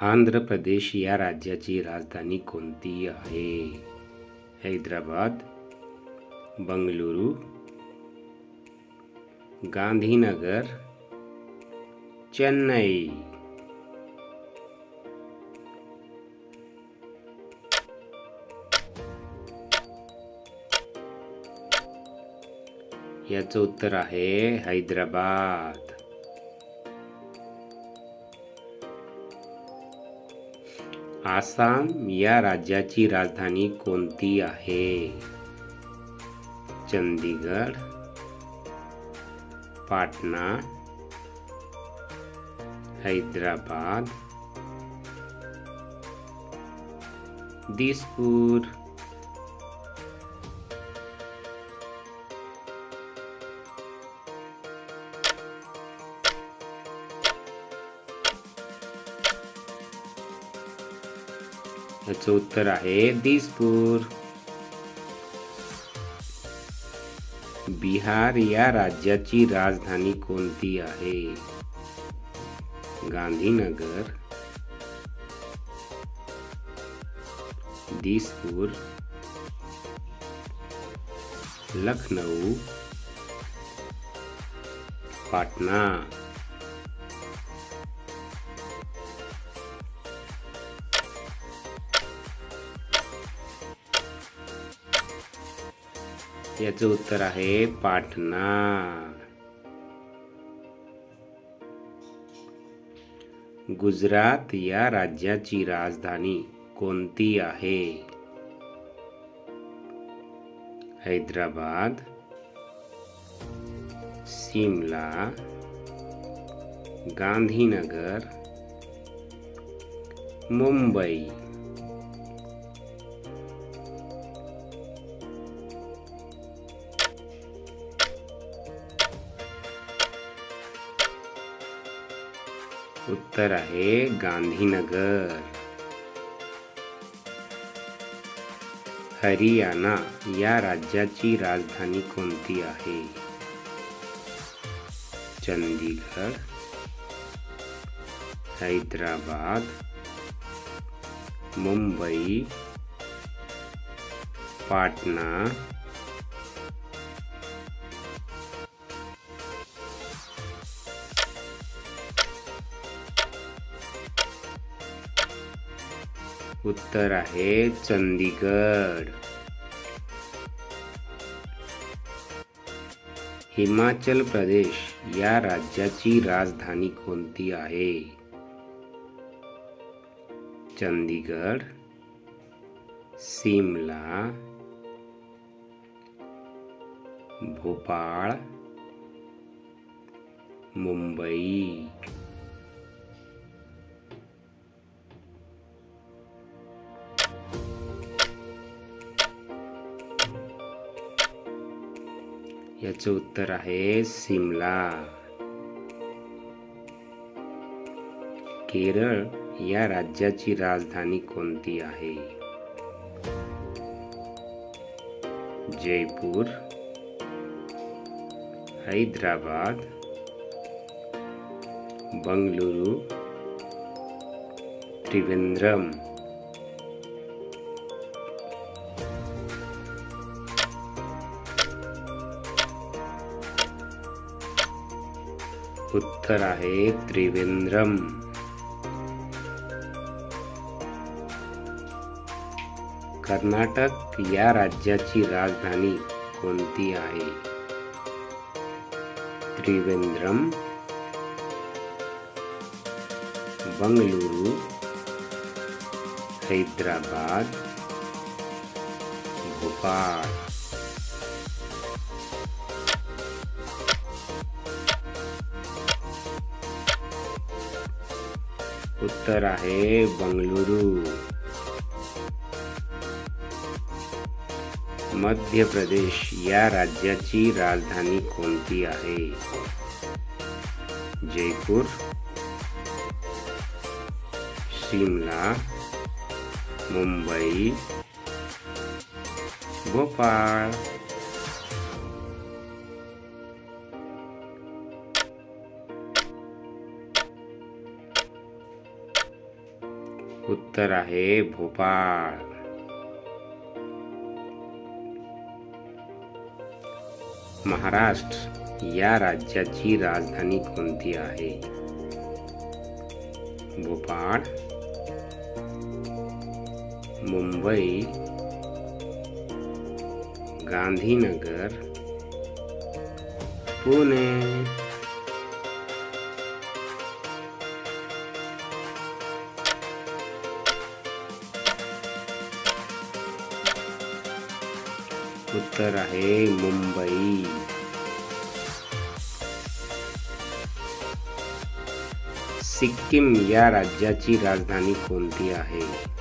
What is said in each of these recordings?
आंध्र प्रदेश या राज्याची राजधानी कोणती आहे? हैदराबाद बंगळुरू गांधीनगर चेन्नई. याचं उत्तर आहे हैदराबाद. आसाम या राज्याची राजधानी कोणती आहे? चंदीगड पाटणा हैदराबाद दिसपूर। याचं उत्तर आहे दिसपूर. बिहार या राज्याची राजधानी कोणती आहे? गांधीनगर. दिसपूर. लखनऊ. पाटणा. याचं उत्तर आहे पाटणा. गुजरात या राज्याची राजधानी कोणती आहे? हैदराबाद सिमला गांधीनगर मुंबई. उत्तर आहे गांधीनगर. हरियाणा या राज्याची राजधानी कोणती आहे? चंदीगड हैदराबाद मुंबई पाटणा उत्तर आहे चंदीगड. हिमाचल प्रदेश या राज्याची राजधानी कोणती आहे? चंदीगड सिमला भोपाळ मुंबई. याचं उत्तर आहे सिमला. केरळ या राज्याची राजधानी कोणती आहे? जयपूर हैदराबाद बंगळुरू त्रिवेंद्रम. उत्तर आहे त्रिवेंद्रम. कर्नाटक या राज्याची राजधानी कोणती आहे? त्रिवेंद्रम. बंगलुरु. हैदराबाद. भोपाळ. उत्तर आहे बंगळुरू मध्य प्रदेश या राज्याची राजधानी कोणती आहे? जयपूर शिमला मुंबई भोपाळ. उत्तर आहे भोपाळ. महाराष्ट्र या राज्याची राजधानी कोणती आहे? भोपाळ मुंबई गांधीनगर पुणे. उत्तर आहे मुंबई. सिक्कीम या राज्याची राजधानी कोणती आहे?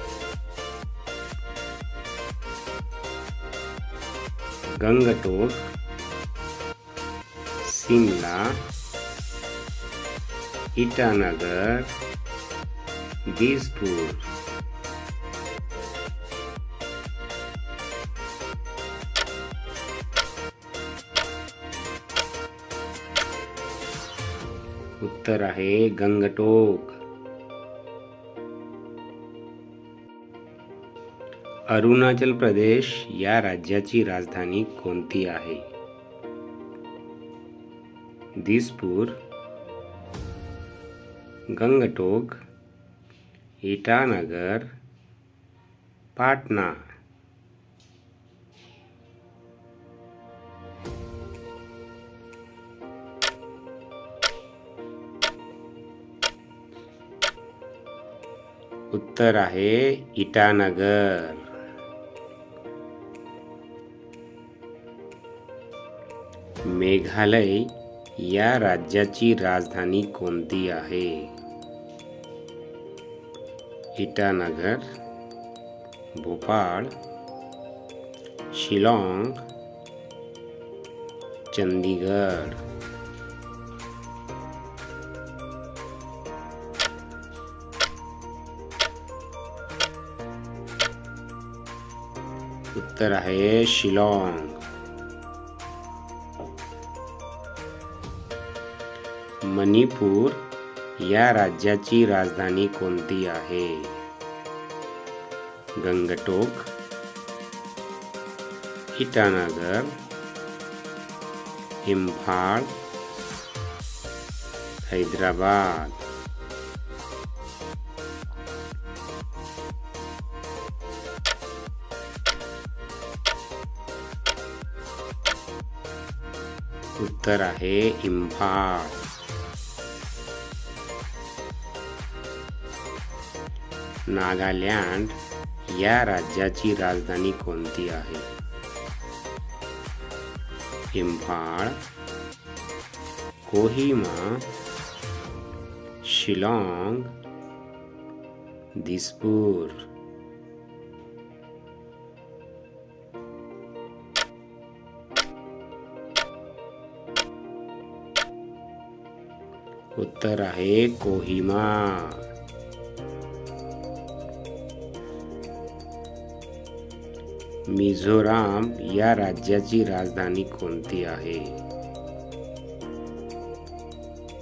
गंगटोक सिमला इटानगर दिसपूर उत्तर आहे गंगटोक. अरुणाचल प्रदेश या राज्याची राजधानी कोणती आहे? दिसपूर गंगटोक इटानगर पाटणा. उत्तर आहे इटानगर. मेघालय या राज्याची राजधानी कोणती आहे? इटानगर भोपाळ शिलाँग चंदीगड उत्तर आहे शिलाँग. मणिपूर या राज्याची राजधानी कोणती आहे? गंगटोक इटानगर इम्फाळ हैदराबाद. उत्तर आहे इम्फाळ नागालँड या राज्याची राजधानी कोणती आहे? इम्फाळ कोहिमा शिलाँग दिसपूर. उत्तर आहे कोहिमा. मिझोराम या राज्याची राजधानी कोणती आहे?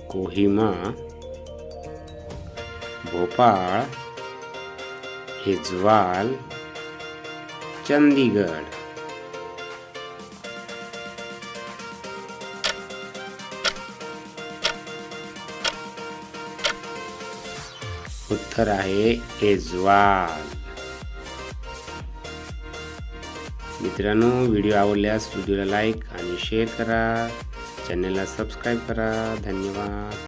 कोहिमा भोपाळ हिजवाल चंदीगड उत्तर आहे एजवाल मित्रांनो व्हिडिओ आवडल्यास व्हिडिओला लाईक आणि शेअर करा. चॅनलला सबस्क्राईब करा. धन्यवाद.